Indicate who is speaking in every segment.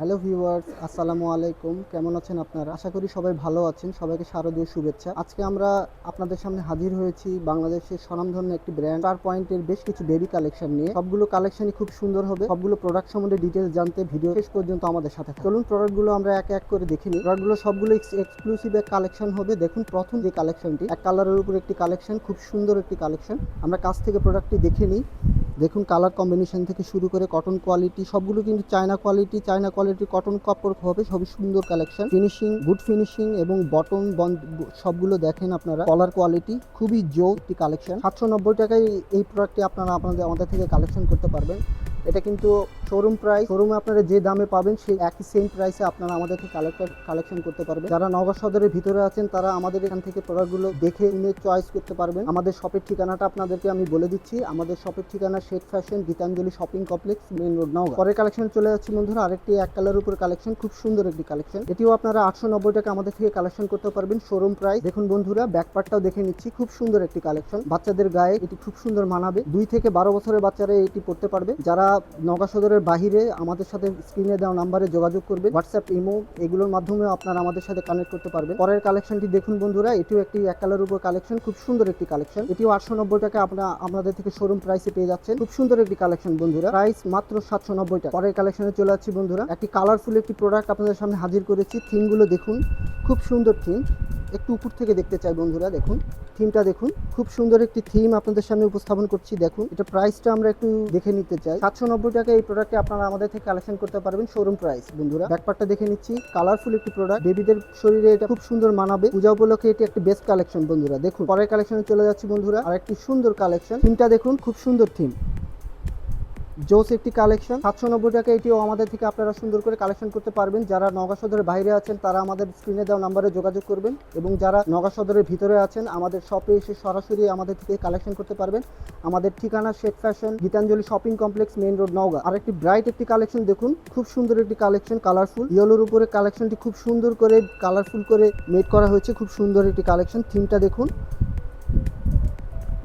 Speaker 1: Hello viewers, আসসালামু আলাইকুম। কেমন আছেন আপনারা? আশা করি সবাই ভালো আছেন। সবাইকে শারদীয় শুভেচ্ছা। আজকে আমরা আপনাদের সামনে হাজির হয়েছি বাংলাদেশের স্বনামধন্য একটি ব্র্যান্ড চার পয়েন্টের বেশ কিছু বেবি কালেকশন নিয়ে। সবগুলো কালেকশনই খুব সুন্দর হবে। সবগুলো প্রোডাক্ট সম্বন্ধে ডিটেলস জানতে ভিডিও শেষ পর্যন্ত আমাদের সাথে। চলুন প্রোডাক্টগুলো আমরা এক এক করে দেখে নিই। প্রোডাক্টগুলো সবগুলো এক্সক্লুসিভ এক কালেকশন হবে। দেখুন, প্রথম যে কালেকশনটি এক কালারের উপর একটি কালেকশন খুব সুন্দর একটি কালেকশন আমরা কাছ থেকে প্রোডাক্টটি দেখে নিই। দেখুন কালার কম্বিনেশন থেকে শুরু করে কটন কোয়ালিটি সবগুলো কিন্তু China quality China quality cotton কাপড় হবে, সবই সুন্দর কালেকশন ফিনিশিং গুড ফিনিশিং এবং বটন সবগুলো দেখেন আপনারা। কলার কোয়ালিটি খুবই জো একটি কালেকশন সাতশো নব্বই টাকায় এই প্রোডাক্টটি আপনারা আপনাদের আমাদের থেকে কালেকশন করতে পারবেন। এটা কিন্তু শোরুম প্রাইস শোরুমে আপনারা যে দামে পাবেন সেই একই সেম প্রাইসে আপনারা আমাদের থেকে কালেকশন করতে পারবেন। যারা নগর সদরের ভিতরে আছেন, তারা আমাদের এখান থেকে প্রোডাক্টগুলো দেখে নিয়ে চয়েস করতে পারবেন। আমাদের শপের ঠিকানাটা আপনাদেরকে আমি বলে দিচ্ছি। আমাদের শপের ঠিকানা Sheikh fashion Gitanjali shopping complex main road Naogaon. পরের কালেকশন চলে যাচ্ছে বন্ধুরা, আরেকটি এক কালার উপর কালেকশন খুব সুন্দর একটি কালেকশন এটিও আপনারা আটশো নব্বই টাকা আমাদের থেকে কালেকশন করতে পারবেন শোরুম প্রাইস দেখুন বন্ধুরা ব্যাকপার্টটাও দেখে নিচ্ছি, খুব সুন্দর একটি কালেকশন বাচ্চাদের গায়ে এটি খুব সুন্দর মানাবে। দুই থেকে বারো বছরের বাচ্চারা এটি পড়তে পারবে। যারা নগা সদরের বাহিরে আমাদের সাথে স্ক্রিনে দেওয়া নাম্বারে যোগাযোগ করবে হোয়াটসঅ্যাপ ইমো এগুলোর মাধ্যমে আপনারা আমাদের সাথে কানেক্ট করতে পারবেন। পরের কালেকশনটি দেখুন বন্ধুরা, এটিও একটি এক কালার উপর কালেকশন খুব সুন্দর একটি কালেকশন এটিও আটশো নব্বই টাকা আপনারা আপনাদের থেকে শোরুম প্রাইসে পেয়ে যাচ্ছেন। খুব সুন্দর একটি কালেকশন বন্ধুরা। প্রাইস মাত্র সাতশো নব্বই টাকা। পরের কালেকশনে চলে যাচ্ছি বন্ধুরা। একটি কালারফুল একটি প্রোডাক্ট আপনাদের সামনে হাজির করেছি। থিমগুলো দেখুন। খুব সুন্দর থিম একটু উপর থেকে দেখতে চাই বন্ধুরা, দেখুন। থিমটা দেখুন। খুব সুন্দর একটি থিম আপনাদের সামনে উপস্থাপন করছি, দেখুন। এটা প্রাইসটা আমরা একটু দেখে নিতে চাই। সাতশো নব্বই টাকা এই প্রোডাক্টে আপনারা আমাদের থেকে কালেকশন করতে পারবেন শোরুম প্রাইস বন্ধুরা। ব্যাকপারটা দেখে নিচ্ছি। কালারফুল একটি প্রোডাক্ট বেবিদের শরীরে এটা খুব সুন্দর মানাবে। পূজা উপলক্ষে এটি একটি বেস্ট কালেকশন বন্ধুরা। দেখুন, পরের কালেকশনে চলে যাচ্ছি, বন্ধুরা। আর একটি সুন্দর কালেকশন থিমটা দেখুন, খুব সুন্দর থিম। জোস একটি কালেকশন। সাতশো নব্বই টাকা এটিও আমাদের থেকে আপনারা সুন্দর করে কালেকশন করতে পারবেন। যারা নগা সদরের বাইরে আছেন, তারা আমাদের স্ক্রিনে দেওয়া নাম্বারে যোগাযোগ করবেন এবং যারা নগা সদরের ভিতরে আছেন, আমাদের শপে এসে সরাসরি আমাদের থেকে কালেকশন করতে পারবেন। আমাদের ঠিকানা Sheikh fashion, Gitanjali shopping complex, main road, Naogaon. আর একটি ব্রাইট একটি কালেকশন দেখুন, খুব সুন্দর একটি কালেকশন, কালারফুল। ইয়েলোর উপরে কালেকশনটি খুব সুন্দর করে, কালারফুল করে মেড করা হয়েছে, খুব সুন্দর একটি কালেকশন। থিমটা দেখুন।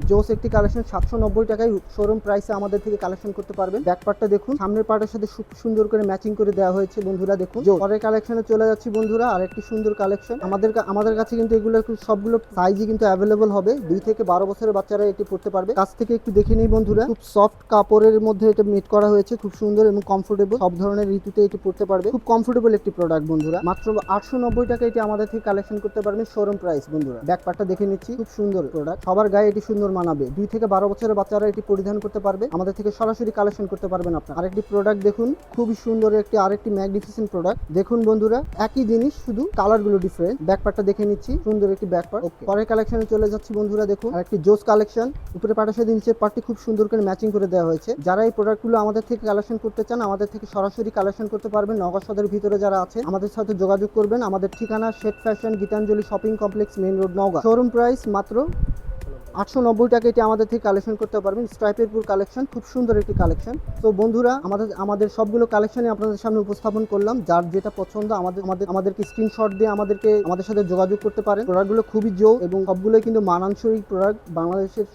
Speaker 1: জোস একটি কালেকশন সাতশো নব্বই টাকায় শোরুম প্রাইসে আমাদের থেকে কালেকশন করতে পারবেন। ব্যাক পার্টটা দেখুন সামনের পার্টের সাথে সুন্দর করে ম্যাচিং করে দেওয়া হয়েছে বন্ধুরা দেখুন। পরের কালেকশনে চলে যাচ্ছি বন্ধুরা আর একটি সুন্দর কালেকশন। আমাদের আমাদের কাছে কিন্তু এগুলো সবগুলো সাইজই কিন্তু অ্যাভেলেবল হবে। দুই থেকে বারো বছরের বাচ্চারা এটি পড়তে পারবে। কাছ থেকে একটু দেখে নিই বন্ধুরা। খুব সফট কাপড়ের মধ্যে এটা মেড করা হয়েছে খুব সুন্দর এবং কমফোর্টেবল সব ধরনের ঋতুতে এটি পড়তে পারবে। খুব কমফোর্টেবল একটি প্রোডাক্ট বন্ধুরা। মাত্র আটশো নব্বই টাকা এটি আমাদের থেকে কালেকশন করতে পারবেন শোরুম প্রাইস বন্ধুরা। ব্যাক পার্টটা দেখে নিচ্ছি খুব সুন্দর প্রোডাক্ট সবার গায়ে এটি সুন্দর মানাবে। দুই থেকে বারো বছরের বাচ্চারা এটি পরিধান করতে পারবে। আমাদের থেকে সরাসরি কালেকশন করতে পারবেন আপনার আরেকটি প্রোডাক্ট দেখুন। খুবই সুন্দর একটি আরেকটি ম্যাগনিফিসেন্ট প্রোডাক্ট দেখুন বন্ধুরা একই জিনিস শুধু কালারগুলো ডিফারেন্ট ব্যাক পার্টটা দেখে নিচ্ছি। সুন্দর একটি ব্যাক পার্ট ওকে পরের কালেকশনে চলে যাচ্ছি বন্ধুরা দেখুন। আরেকটি জোস কালেকশন উপরে পাটের সাথে নিচের পার্টটি খুব সুন্দর করে ম্যাচিং করে দেওয়া হয়েছে। যারা এই প্রোডাক্টগুলো আমাদের থেকে কালেকশন করতে চান আমাদের থেকে সরাসরি কালেকশন করতে পারবেন। নগর সদের ভিতরে যারা আছে আমাদের সাথে যোগাযোগ করবেন। আমাদের ঠিকানা Sheikh fashion Gitanjali shopping complex main road Naogaon. Showroom price মাত্র আটশো নব্বই টাকা এটি আমাদের থেকে কালেকশন করতে পারবেন। স্ট্রাইপের পুর কালেকশন খুব সুন্দর একটি কালেকশন তো বন্ধুরা, আমাদের আমাদের সবগুলো কালেকশনই আপনাদের সামনে উপস্থাপন করলাম। যার যেটা পছন্দ, আমাদের আমাদের, আমাদেরকে স্ক্রিনশট দিয়ে আমাদেরকে, আমাদের সাথে যোগাযোগ করতে পারেন। প্রোডাক্টগুলো খুবই জো এবং সবগুলোই কিন্তু মানানসই প্রোডাক্ট বাংলাদেশের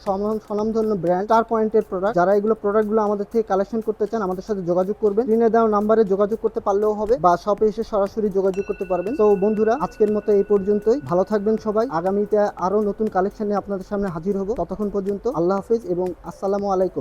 Speaker 1: স্বনামধন্য ব্র্যান্ড স্টার পয়েন্টের প্রোডাক্ট যারা এগুলো প্রোডাক্টগুলো আমাদের থেকে কালেকশন করতে চান, আমাদের সাথে যোগাযোগ করবেন। স্ক্রিনে দেওয়া নাম্বারে যোগাযোগ করতে পারলেও হবে বা শপে এসে সরাসরি যোগাযোগ করতে পারবেন। তো বন্ধুরা, আজকের মতো এই পর্যন্তই। ভালো থাকবেন সবাই। আগামীতে আরও নতুন কালেকশন আপনাদের সামনে হাজির হব। ততক্ষণ পর্যন্ত আল্লাহ হাফিজ এবং আসসালামু আলাইকুম।